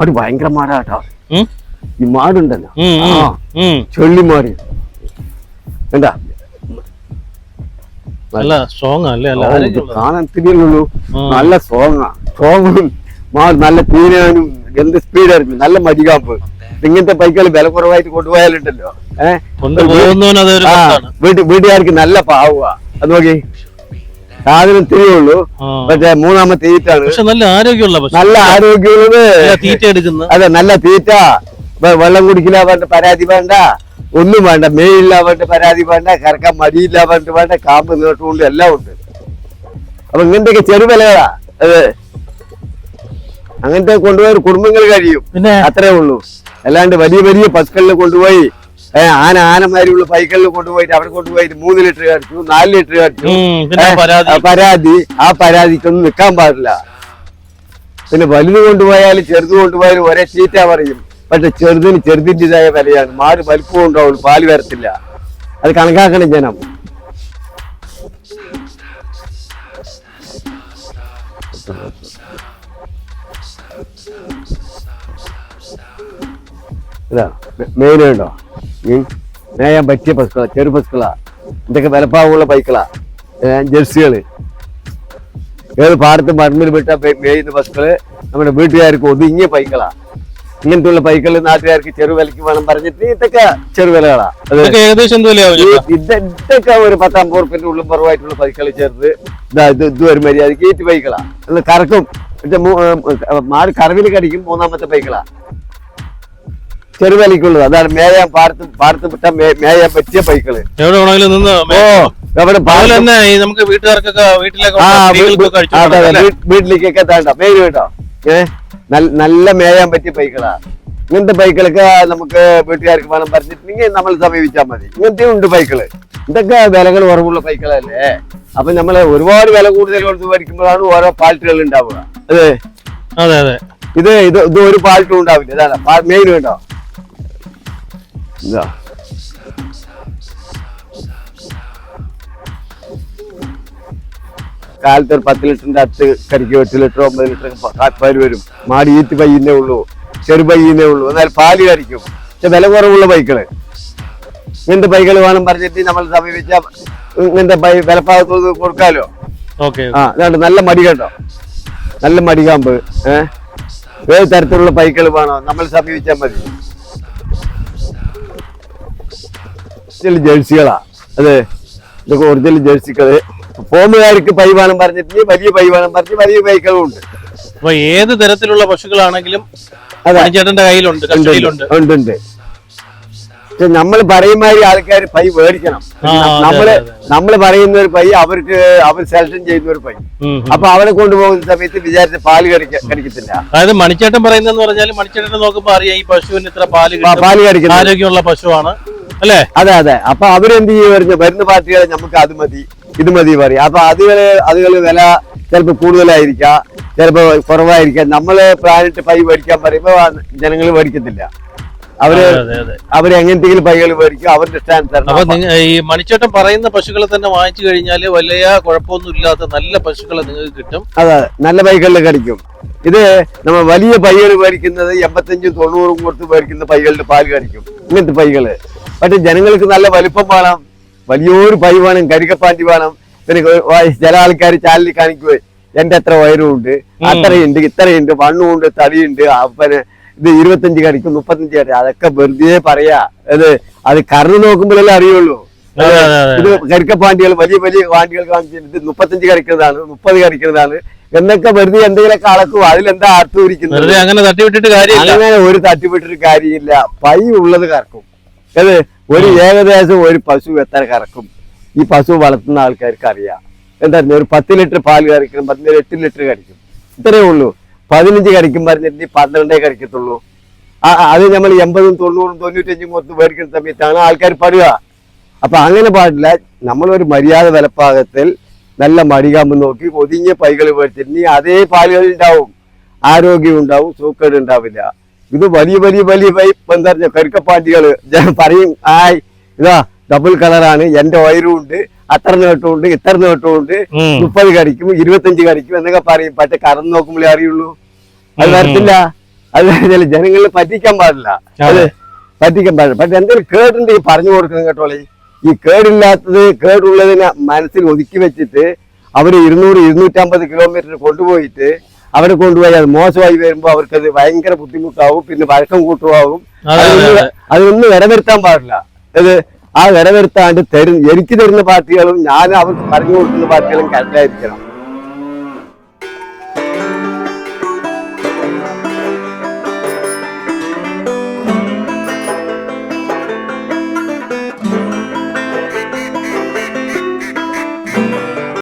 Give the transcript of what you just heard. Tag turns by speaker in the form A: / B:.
A: മാട് ഭയങ്കര മാടാട്ടോ ഈ മാടുണ്ടല്ലോ. ചെള്ളിമാട് എന്താ
B: നല്ല സ്ട്രോങ് അല്ലേ.
A: കാണാൻ തിരിയുള്ളൂ. നല്ല സോങ്ങാ സോങ്ങും മാട് നല്ല തീരാനും എന്ത് സ്പീഡായിരുന്നു നല്ല മടികാമ്പ്. ഇങ്ങനത്തെ ബൈക്കുകൾ വില കുറവായിട്ട് കൊണ്ടുപോയാലുണ്ടല്ലോ. ഏഹ് വീട്ടുകാർക്ക് നല്ല പാവുക അത് നോക്കി. സാധനം തിരിയുള്ളൂ. പക്ഷേ മൂന്നാമത്തെ ഈറ്റാണ്.
B: പക്ഷെ നല്ല ആരോഗ്യമുള്ള
A: നല്ല ആരോഗ്യമുള്ളത്.
B: തീറ്റ എടുക്കുന്ന.
A: അതെ നല്ല തീറ്റ. വെള്ളം കുടിക്കില്ല പറഞ്ഞ പരാതി വേണ്ട. ഒന്നും വേണ്ട മേയില്ല വേണ്ട പരാതി വേണ്ട കറക്കാൻ മടിയില്ല പറഞ്ഞിട്ട് വേണ്ട കാമ്പ് നീട്ടുകൊണ്ട് എല്ലാം ഉണ്ട്. അപ്പൊ ഇങ്ങനത്തെയൊക്കെ ചെറുവിലകളാ അതെ. അങ്ങനത്തെ കൊണ്ടുപോയ കുടുംബങ്ങൾ കഴിയും.
B: പിന്നെ?
A: അത്രേ ഉള്ളൂ. അല്ലാണ്ട് വലിയ വലിയ പശുക്കളിൽ കൊണ്ടുപോയി ആന ആനമാരിയുള്ള പൈക്കളിൽ കൊണ്ടുപോയിട്ട് അവിടെ കൊണ്ടുപോയിട്ട് മൂന്ന് ലിറ്റർ കടിച്ചു നാല് ലിറ്റർ കടിച്ചു.
B: പരാതി.
A: ആ പരാതി ആ പരാതിക്കൊന്നും നിൽക്കാൻ പാടില്ല. പിന്നെ വലുത് കൊണ്ടുപോയാലും ചെറുത് കൊണ്ടുപോയാലും ഒരേ ചീറ്റ പറയും. പക്ഷെ ചെറുതിന് ചെറുതിന്റെതായ വിലയാണ്. മാട് വലിപ്പം ഉണ്ടാവുള്ളൂ പാൽ വരത്തില്ല. അത് കണക്കാക്കണം ജനം. ഇതാ മെയിൻ ഉണ്ടോ? മേയാൻ പറ്റിയ പശുക്കളാ ചെറു പശുക്കളാ ഇതൊക്കെ വിലപ്പാവുള്ള ബൈക്കളാ ജെർസികൾ ഏത് പാടത്ത് മണ്ണിൽ വിട്ട മേയുന്ന പശുക്കൾ നമ്മുടെ വീട്ടുകാർക്ക് ഒതുങ്ങിയ പൈക്കളാ ഇങ്ങനത്തെ ഉള്ള പൈക്കൾ നാട്ടുകാർക്ക് ചെറുവിലക്ക് വേണം പറഞ്ഞിട്ട് ഇതൊക്കെ ചെറുവിലകളാ
B: ഏകദേശം
A: ഇതൊക്കെ ഒരു പത്തമ്പത് ഉറുപ്പിന്റെ ഉള്ളും കുറവായിട്ടുള്ള പൈക്കൾ ചേർത്ത് ഇതാ ഇത് ഒരു മര്യാദയ്ക്ക് ഈറ്റ് പൈക്കളാ കറക്കും. മാറി കറവിൽ കടിക്കും മൂന്നാമത്തെ പൈക്കളാ ചെറുവിലക്കുള്ളത്. അതാണ് മേയാൻ പാടത്ത് പാടത്ത് വിട്ട മേയാൻ പറ്റിയ പൈക്കൾ
B: എവിടെ വേണമെങ്കിലും നിന്ന്
A: ഓ അവിടെ
B: തന്നെ നമുക്ക് വീട്ടുകാർക്കൊക്കെ വീട്ടിലേക്ക്
A: വീട്ടിലേക്കൊക്കെ തേണ്ട മേര് കേട്ടോ. ഏ നല്ല- മേയാൻ പറ്റിയ പൈക്കളാ ഇങ്ങനത്തെ പൈക്കളൊക്കെ നമുക്ക് വീട്ടുകാർക്ക് പണം പറഞ്ഞിട്ടുണ്ടെങ്കിൽ നമ്മൾ സമീപിച്ചാൽ മതി. ഇങ്ങനത്തെ ഉണ്ട് പൈക്കൾ ഇതൊക്കെ വിലകൾ കുറവുള്ള പൈക്കളല്ലേ അപ്പൊ നമ്മൾ ഒരുപാട് വില കൂടുതൽ കൊടുത്ത് മേടിക്കുമ്പോഴാണ് ഓരോ പാൽറ്റുകൾ ഉണ്ടാവുക. അതെ?
B: അതെ അതെ.
A: ഇത് ഇത് ഇത് ഒരു പാൽറ്റും ഉണ്ടാവില്ല. ഇതാണ്. മെയിൻ കേട്ടോ ഇതാ കാലത്ത് ഒരു പത്ത് ലിറ്ററിന്റെ അത്ത് കരിക്ക് എട്ട് ലിറ്റർ ഒമ്പത് ലിറ്റർ പാൽ വരും. മാടി ഈറ്റ് പയ്യന്നേ ഉള്ളൂ. ചെറു പയ്യന്നേ ഉള്ളൂ. എന്നാൽ പാൽ കരിക്കും പക്ഷെ വില കുറവുള്ള ബൈക്കുകൾ ഇങ്ങനത്തെ ബൈക്കുകൾ വേണം പറഞ്ഞിട്ട് നമ്മൾ സമീപിച്ച ഇങ്ങനത്തെ ബൈ വിലപ്പാകത്തോട് കൊടുക്കാലോ? ആ ഇതാണ്ട് നല്ല മടി കേട്ടോ. നല്ല മടികാമ്പ് ഏഹ് ഏത് തരത്തിലുള്ള ബൈക്കുകൾ വേണോ നമ്മൾ സമീപിച്ചാൽ മതി. ഒറിജിനൽ ജേഴ്സികളാ അതെ. ഇതൊക്കെ ഒറിജിനൽ ജേഴ്സികൾ ഫോമുകാർക്ക് പൈ വേണം പറഞ്ഞിട്ട് വലിയ പൈ വേണം പറഞ്ഞ് വലിയ ബൈക്കുകളും ഉണ്ട്
B: അപ്പൊ ഏത് തരത്തിലുള്ള പശുക്കളാണെങ്കിലും ചേട്ടന്റെ കയ്യിലുണ്ട്
A: ഉണ്ട്, ഉണ്ട്. നമ്മൾ പറയുമാതിരി ആൾക്കാർ പൈ മേടിക്കണം.
B: നമ്മൾ.
A: നമ്മൾ പറയുന്ന ഒരു പൈ അവർക്ക് അവർ സെലക്ഷൻ ചെയ്യുന്ന ഒരു പൈ. അപ്പൊ അവരെ കൊണ്ടുപോകുന്ന സമയത്ത് വിചാരിച്ച പാൽ കടിക്ക കടിക്കത്തില്ല.
B: അതായത് മണിച്ചേട്ടൻ പറയുന്നതെന്ന് പറഞ്ഞാൽ മണിച്ചേട്ടനെ നോക്കുമ്പോ അറിയാം ഈ പശുവിന് ഇത്ര പാൽ
A: പാൽ കടിക്കുന്ന
B: ആരോഗ്യമുള്ള പശുവാണ്. അല്ലേ?
A: അതെ അതെ. അപ്പൊ അവരെന്ത് ചെയ്യുമായിരുന്നു വരുന്ന പാർട്ടികളെ നമുക്ക് അത് മതി ഇത് മതി പറയും. അപ്പൊ അതുവരെ അതുകൾ വില ചിലപ്പോ കൂടുതലായിരിക്കാം ചിലപ്പോ കുറവായിരിക്കാം. നമ്മൾ പ്ലാനിട്ട് പൈ മേടിക്കാൻ പറയുമ്പോ ജനങ്ങൾ മേടിക്കത്തില്ല.
B: അവർ
A: അവർ എങ്ങനത്തെങ്കിലും പൈകൾ മേടിക്കും അവരുടെ
B: സ്റ്റാൻസ് ഈ മണിച്ചേട്ടൻ പറയുന്ന പശുക്കളെ തന്നെ വാങ്ങിച്ചു കഴിഞ്ഞാൽ വലിയ കുഴപ്പമൊന്നും ഇല്ലാത്ത നല്ല പശുക്കളെ നിങ്ങൾക്ക് കിട്ടും.
A: അതെ നല്ല പൈകളിൽ കടിക്കും. ഇത് നമ്മൾ വലിയ പൈകൾ മേടിക്കുന്നത് എൺപത്തഞ്ചും തൊണ്ണൂറും കൊടുത്ത് മേടിക്കുന്ന പൈകളുടെ പാൽ കടിക്കും. ഇങ്ങനത്തെ പൈകൾ. പക്ഷെ ജനങ്ങൾക്ക് നല്ല വലിപ്പം വേണം വലിയൊരു പൈ വേണം കരികപ്പാറ്റി വേണം. പിന്നെ ചില ആൾക്കാർ ചാലിൽ കാണിക്കുവേ എന്റെ എത്ര വയറുണ്ട് അത്രയുണ്ട് ഇത്രയുണ്ട് മണ്ണുണ്ട് തടിയുണ്ട് പിന്നെ ഇത് ഇരുപത്തഞ്ച് കടിക്കും മുപ്പത്തഞ്ച് കടി അതൊക്കെ വെറുതെ പറയാ. അത് അത് കറന്ന് നോക്കുമ്പോഴല്ലേ അറിയുള്ളൂ. ഇത് കരിക്കപ്പാണ്ടികൾ വലിയ വലിയ പാണ്ടികൾ കാണിച്ചിട്ട് ഇത് മുപ്പത്തഞ്ച് കടിക്കുന്നതാണ് മുപ്പത് കടിക്കുന്നതാണ് എന്നൊക്കെ വെറുതെ എന്തെങ്കിലുമൊക്കെ അളക്കും അതിലെന്താ അർത്ഥം ഇരിക്കുന്നത്?
B: അങ്ങനെ തട്ടിവിട്ടിട്ട് കാര്യമില്ല.
A: അങ്ങനെ ഒരു തട്ടിവിട്ടിട്ട് കാര്യമില്ല. പൈ ഉള്ളത് കറക്കും. അത് ഒരു ഏകദേശം ഒരു പശു എത്ര കറക്കും? ഈ പശു വളർത്തുന്ന ആൾക്കാർക്ക് അറിയാം. എന്തായിരുന്നു ഒരു പത്ത് ലിറ്റർ പാൽ കറിക്കണം പത്തിന് എട്ട് ലിറ്റർ കടിക്കും. ഇത്രയേ ഉള്ളൂ. പതിനഞ്ച് കടിക്കും പറഞ്ഞിട്ട് പന്ത്രണ്ടേ കടിക്കത്തുള്ളൂ. അത് നമ്മൾ എൺപതും തൊണ്ണൂറും തൊണ്ണൂറ്റഞ്ചും കൊടുത്ത് മേടിക്കുന്ന സമയത്താണ് ആൾക്കാർ പാടുക. അപ്പൊ അങ്ങനെ പാടില്ല. നമ്മളൊരു മര്യാദ വിലപ്പാകത്തിൽ നല്ല മടികാമ്പ് നോക്കി ഒതുങ്ങിയ പൈകൾ മേടിച്ചിട്ട് അതേ പാലുകൾ ഉണ്ടാവും. ആരോഗ്യം ഉണ്ടാവും സൂക്കേട് ഉണ്ടാവില്ല. ഇത് വലിയ വലിയ വലിയ പൈപ്പ് എന്താ പറഞ്ഞ കരുക്കപ്പാണ്ടികൾ ഞാൻ പറയും ആയ് ഇതാ ഡബിൾ കളറാണ് എന്റെ വയറും ഉണ്ട്. അത്ര നേട്ടമുണ്ട് ഇത്ര നേട്ടമുണ്ട്
B: ഉണ്ട്.
A: മുപ്പത് കടിക്കും ഇരുപത്തഞ്ച് കടിക്കും എന്നൊക്കെ പറയും. പക്ഷെ കറന്ന് നോക്കുമ്പോഴേ അറിയുള്ളൂ. അത്. വരത്തില്ല. അത് കഴിഞ്ഞാൽ ജനങ്ങളെ പറ്റിക്കാൻ പാടില്ല. അത്. പറ്റിക്കാൻ പാടില്ല. പക്ഷെ എന്തെങ്കിലും ഈ പറഞ്ഞു കൊടുക്കുന്നത് കേട്ടോളെ ഈ കേടില്ലാത്തത് കേടുള്ളതിനെ മനസ്സിൽ ഒതുക്കി വെച്ചിട്ട് അവർ ഇരുന്നൂറ് ഇരുന്നൂറ്റമ്പത് കിലോമീറ്റർ കൊണ്ടുപോയിട്ട് അവിടെ കൊണ്ടുപോയി അത് മോശമായി അവർക്ക് അത് ഭയങ്കര ബുദ്ധിമുട്ടാവും പിന്നെ വഴക്കം
B: അതെ,
A: അതൊന്ന് അതൊന്നും വിലവരുത്താൻ പാടില്ല. അത് ആ വിലവരുത്താണ്ട് തരും. എനിക്ക് തരുന്ന പാർട്ടികളും ഞാൻ അവർക്ക് പറഞ്ഞു കൊടുക്കുന്ന പാർട്ടികളും കറക്റ്റായിരിക്കണം